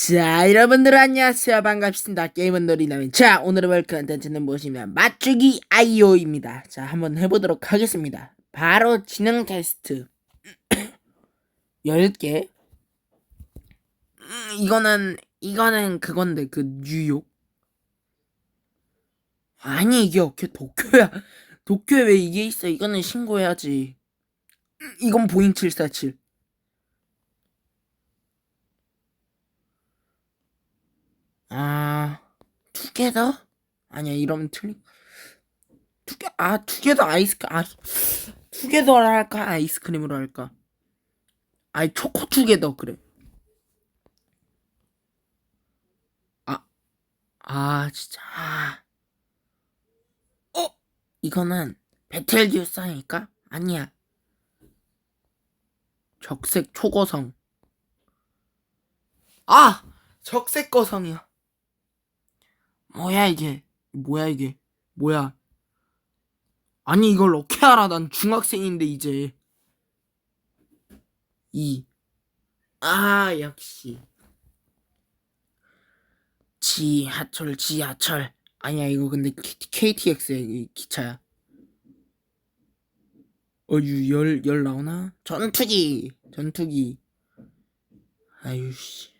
자, 여러분들 안녕하세요. 반갑습니다. 게임은 놀이라면. 자, 오늘의 볼 컨텐츠는 무엇이냐면 맞추기 아이오입니다. 자, 한번 해보도록 하겠습니다. 바로 지능 테스트 10개. 음, 이거는 이거는 그건데 그 뉴욕. 아니 이게 어떻게 도쿄야? 도쿄에 왜 이게 있어? 이거는 신고해야지. 음, 이건 보잉 747. 아, 투게더? 아니야, 이러면 틀린. 투게, 아, 투게더 아이스크, 아, 투게더를 할까? 아이스크림으로 할까? 아이, 초코 투게더, 그래. 아, 아, 진짜. 아. 어? 이거는 베텔기우스 아닐까? 아니야. 적색 초고성. 아! 적색 거성이야. 뭐야 이게? 뭐야 이게? 뭐야? 아니 이걸 어떻게 알아? 난 중학생인데 이제. 이. 아 역시. 지하철 지하철. 아니야 이거 근데 KTX의 이 기차야. 어유 열 열 나오나? 전투기 전투기. 아유씨.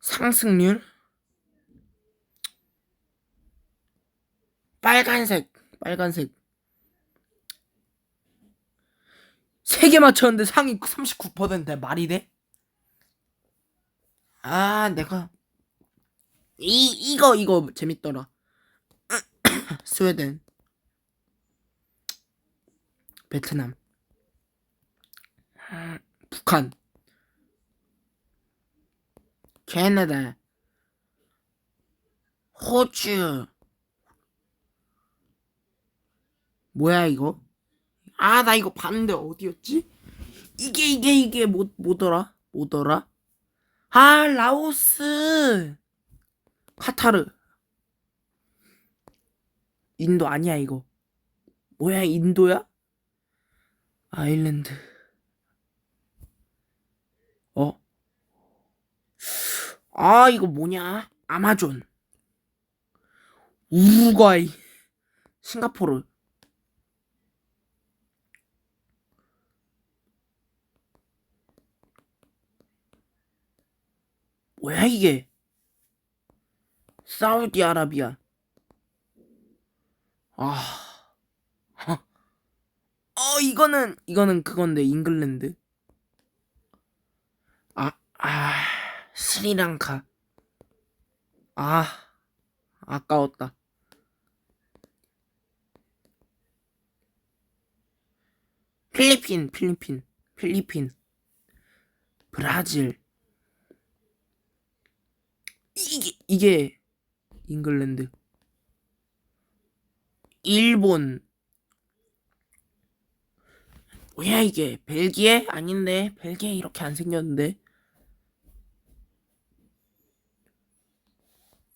상승률? 빨간색, 빨간색. 세 개 맞췄는데 상위 39% 말이 돼? 아, 내가 이 이거 이거 재밌더라. 스웨덴, 베트남, 음, 북한. 캐나다, 호주. 뭐야 이거? 아 나 이거 봤는데 어디였지? 이게 이게 이게 뭐 뭐더라? 뭐더라? 아 라오스, 카타르, 인도 아니야 이거? 뭐야 인도야? 아일랜드. 어? 아, 이거 뭐냐? 아마존. 우루과이. 싱가포르. 뭐야, 이게? 사우디아라비아. 아. 어, 이거는, 이거는 그건데, 잉글랜드. 아, 아. 스리랑카. 아, 아까웠다. 필리핀, 필리핀, 필리핀. 브라질. 이게, 이게, 잉글랜드. 일본. 뭐야, 이게? 벨기에? 아닌데. 벨기에 이렇게 안 생겼는데.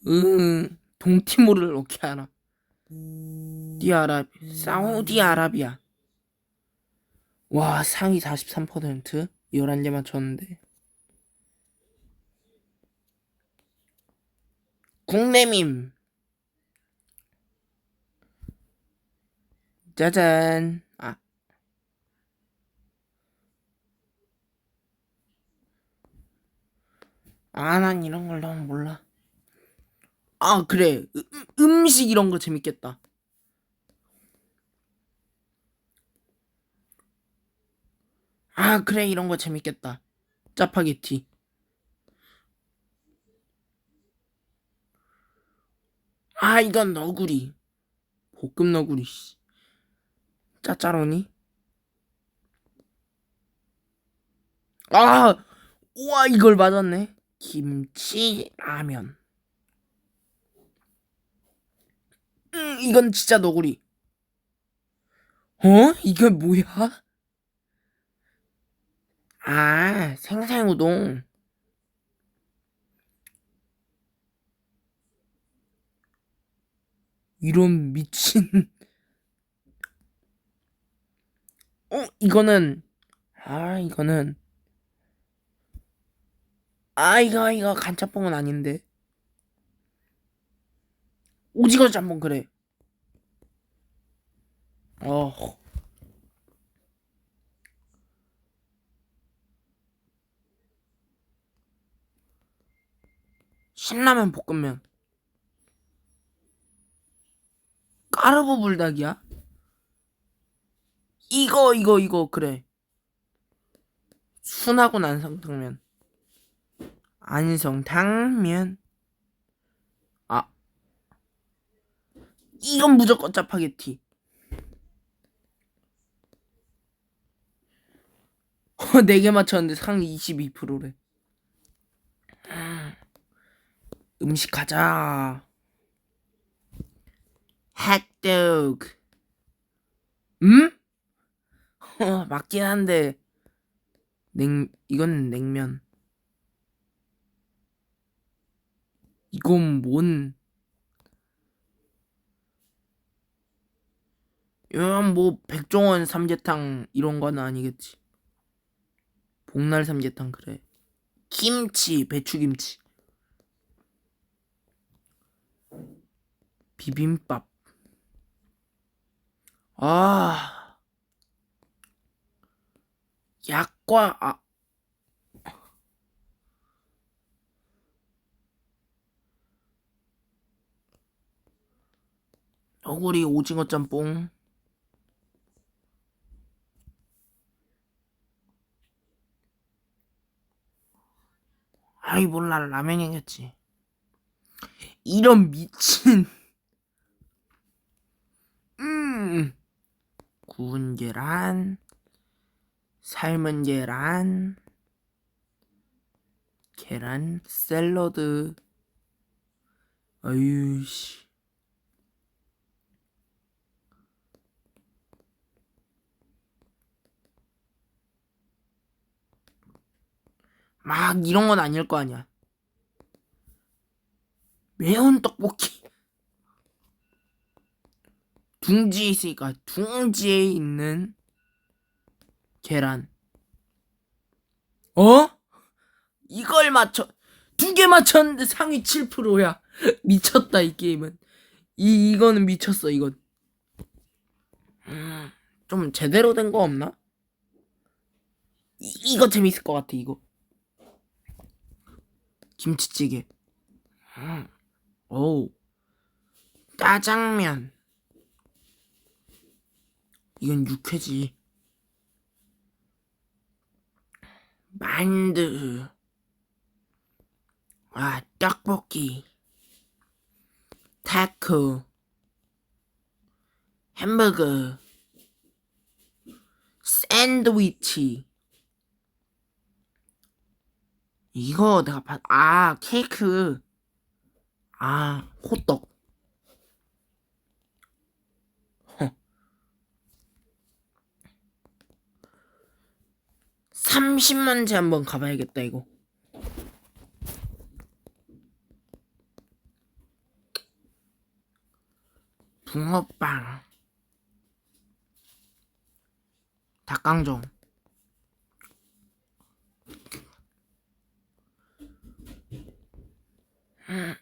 응, 동티모르를 어떻게 알아? 디아라비, 사우디아라비아. 와, 상위 43%? 11개 맞췄는데. 국내밈. 짜잔. 아. 아, 난 이런 걸 너무 몰라. 아 그래 음, 음식 이런 거 재밌겠다 아 그래 이런 거 재밌겠다 짜파게티 아 이건 너구리 볶음 너구리 씨. 짜짜로니 아 우와 이걸 맞았네 김치 라면 음, 이건 진짜 너구리. 어? 이게 뭐야? 아, 생생우동. 이런 미친. 어, 이거는, 아, 이거는, 아 이거 이거 간짬뽕은 아닌데. 오징어 짬뽕 그래. 어. 신라면 볶음면 까르보 불닭이야? 이거 이거 이거 그래. 순하고 난성탕면. 안성탕면. 아. 이건 무조건 짜파게티. 어, 4개 맞췄는데 상위 22%래. 음식 가자 핫도그. 음? 어, 맞긴 한데. 냉 이건 냉면. 이건 뭔? 이건 뭐 백종원 삼계탕 이런 건 아니겠지. 복날 삼계탕 그래. 김치 배추김치. 비빔밥 아 약과 아. 너구리 오징어 짬뽕. 아이 몰라 라면이겠지. 이런 미친. 음 구운 계란 삶은 계란 계란 샐러드. 아유씨. 막 이런 건 아닐 거 아니야. 매운 떡볶이 둥지에 있으니까 둥지에 있는 계란. 어? 이걸 맞춰 두 개 맞췄는데 상위 7%야. 미쳤다 이 게임은. 이 이거는 미쳤어 이건. 음, 좀 제대로 된 거 없나? 이, 이거 재밌을 것 같아 이거. 김치찌개. 음, 오 짜장면 이건 육회지. 만두. 아 떡볶이. 타코. 햄버거. 샌드위치. 이거 내가 봤, 아 케이크. 아 호떡 30만째 한번 가봐야겠다 이거. 붕어빵. 닭강정. 음.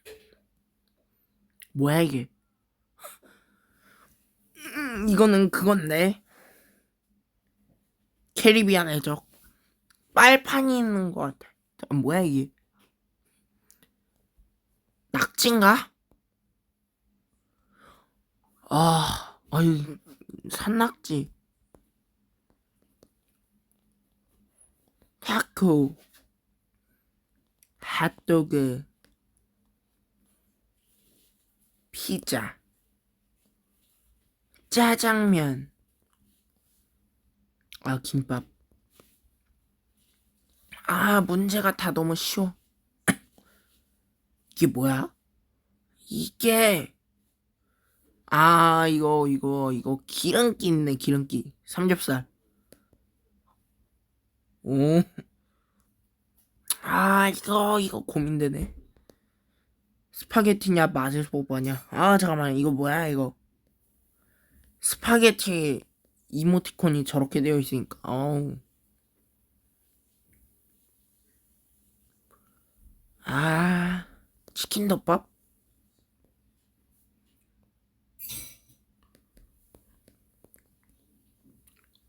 뭐야 이게? 음, 이거는 그건데. 캐리비안 해적 빨판이 있는 것 같아. 아, 뭐야 이게? 낙지인가? 아, 아유 산낙지. 타코, 핫도그, 피자, 짜장면, 아 김밥. 아, 문제가 다 너무 쉬워. 이게 뭐야? 이게, 아, 이거, 이거, 이거, 기름기 있네, 기름기. 삼겹살. 오. 아, 이거, 이거 고민되네. 스파게티냐, 마늘소바냐. 아, 잠깐만, 이거 뭐야, 이거. 스파게티 이모티콘이 저렇게 되어 있으니까, 어우. 치킨 덮밥?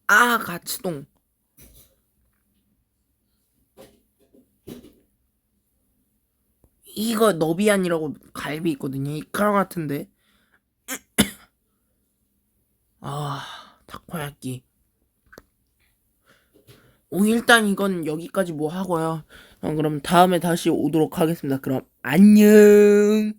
아, 가츠동. 이거 너비안이라고 갈비 있거든요. 이 그런 같은데. 아, 타코야끼. 오, 일단 이건 여기까지 뭐 하고요. 어, 그럼 다음에 다시 오도록 하겠습니다. 그럼 안녕.